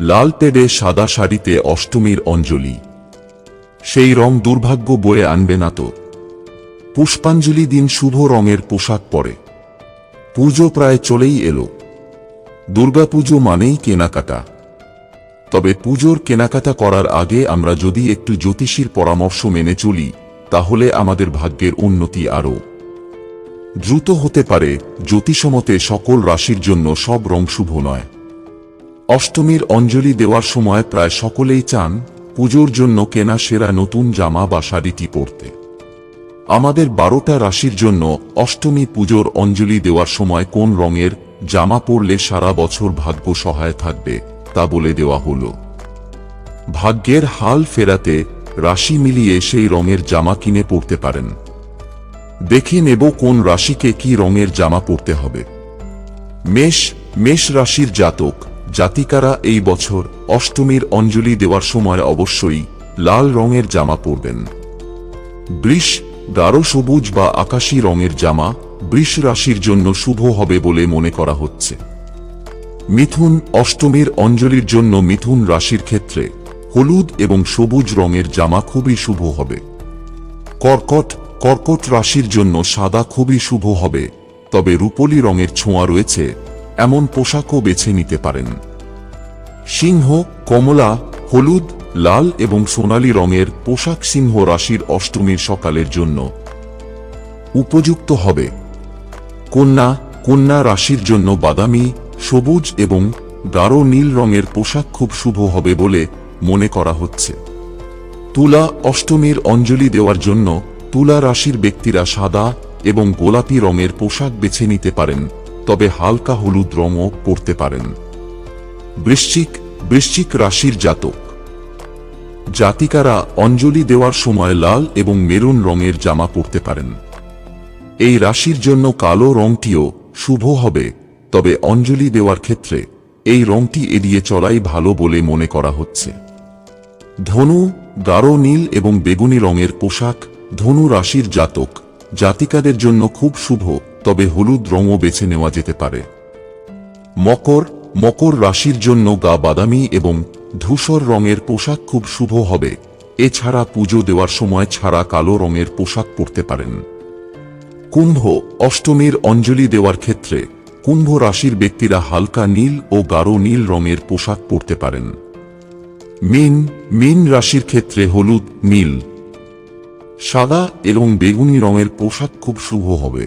লাল পেড়ে সাদা শাড়িতে অষ্টমীর অঞ্জলি। সেই রং দুর্ভাগ্য বয়ে আনবে না তো। পুষ্পাঞ্জলি দিন শুভ রঙের পোশাক পরে। পুজো প্রায় চলেই এলো। দুর্গাপুজো মানেই কেনাকাটা। তবে পুজোর কেনাকাটা করার আগে আমরা যদি একটু জ্যোতিষীর পরামর্শ মেনে চলি, তাহলে আমাদের ভাগ্যের উন্নতি আরও। দ্রুত হতে পারে, জ্যোতিষমতে সকল রাশির জন্য সব রং শুভ নয়। অষ্টমীর অঞ্জলি দেওয়ার সময় প্রায় সকলেই চান পুজোর জন্য কেনা সেরা নতুন জামা বা শাড়িটি পরতে। আমাদের বারোটা রাশির জন্য অষ্টমী পুজোর অঞ্জলি দেওয়ার সময় কোন রঙের জামা পরলে সারা বছর ভাগ্য সহায় থাকবে, তা বলে দেওয়া হলো। ভাগ্যের হাল ফেরাতে রাশি মিলিয়ে সেই রঙের জামা কিনে পরতে পারেন। দেখে নেব কোন রাশিকে কি রঙের জামা পরতে হবে। মেষ মেষ রাশির জাতক। জাতিকারা এই বছর অষ্টমীর অঞ্জলি দেওয়ার সময় অবশ্যই লাল রঙের জামা পরবেন। বৃষ, গাঢ় সবুজ বা আকাশী রঙের জামা বৃষ রাশির জন্য শুভ হবে বলে মনে করা হচ্ছে। মিথুন অষ্টমীর অঞ্জলির জন্য মিথুন রাশির ক্ষেত্রে হলুদ এবং সবুজ রঙের জামা খুবই শুভ হবে। কর্কট কর্কট রাশির জন্য সাদা খুবই শুভ হবে, তবে রূপলি রঙের ছোঁয়া রয়েছে। এমন পোশাকও বেছে নিতে পারেন। সিংহ, কমলা, হলুদ, লাল এবং সোনালী রঙের পোশাক সিংহ রাশির অষ্টমীর সকালের জন্য উপযুক্ত হবে। কন্যা কন্যা রাশির জন্য বাদামি, সবুজ এবং গাঢ় নীল রঙের পোশাক খুব শুভ হবে বলে মনে করা হচ্ছে। তুলা অষ্টমীর অঞ্জলি দেওয়ার জন্য তুলা রাশির ব্যক্তিরা সাদা এবং গোলাপি রঙের পোশাক বেছে নিতে পারেন। তবে হালকা হলুদ রঙও পরতে পারেন। বৃশ্চিক বৃশ্চিক রাশির জাতক। জাতিকারা অঞ্জলি দেওয়ার সময় লাল এবং মেরুন রঙের জামা পরতে পারেন। এই রাশির জন্য কালো রংটিও শুভ হবে, তবে অঞ্জলি দেওয়ার ক্ষেত্রে এই রংটি এড়িয়ে চলাই ভালো বলে মনে করা হচ্ছে। ধনু, গাঢ় নীল এবং বেগুনি রঙের পোশাক ধনু রাশির জাতক। জাতিকাদের জন্য খুব শুভ। তবে হলুদ রঙও বেছে নেওয়া যেতে পারে। মকর মকর রাশির জন্য গা বাদামি এবং ধূসর রঙের পোশাক খুব শুভ হবে। এছাড়া পুজো দেওয়ার সময় ছাড়া কালো রঙের পোশাক পরতে পারেন। কুম্ভ, অষ্টমীর অঞ্জলি দেওয়ার ক্ষেত্রে কুম্ভ রাশির ব্যক্তিরা হালকা নীল ও গাঢ় নীল রঙের পোশাক পরতে পারেন। মিন মিন রাশির ক্ষেত্রে হলুদ, নীল। সাদা এবং বেগুনি রঙের পোশাক খুব শুভ হবে।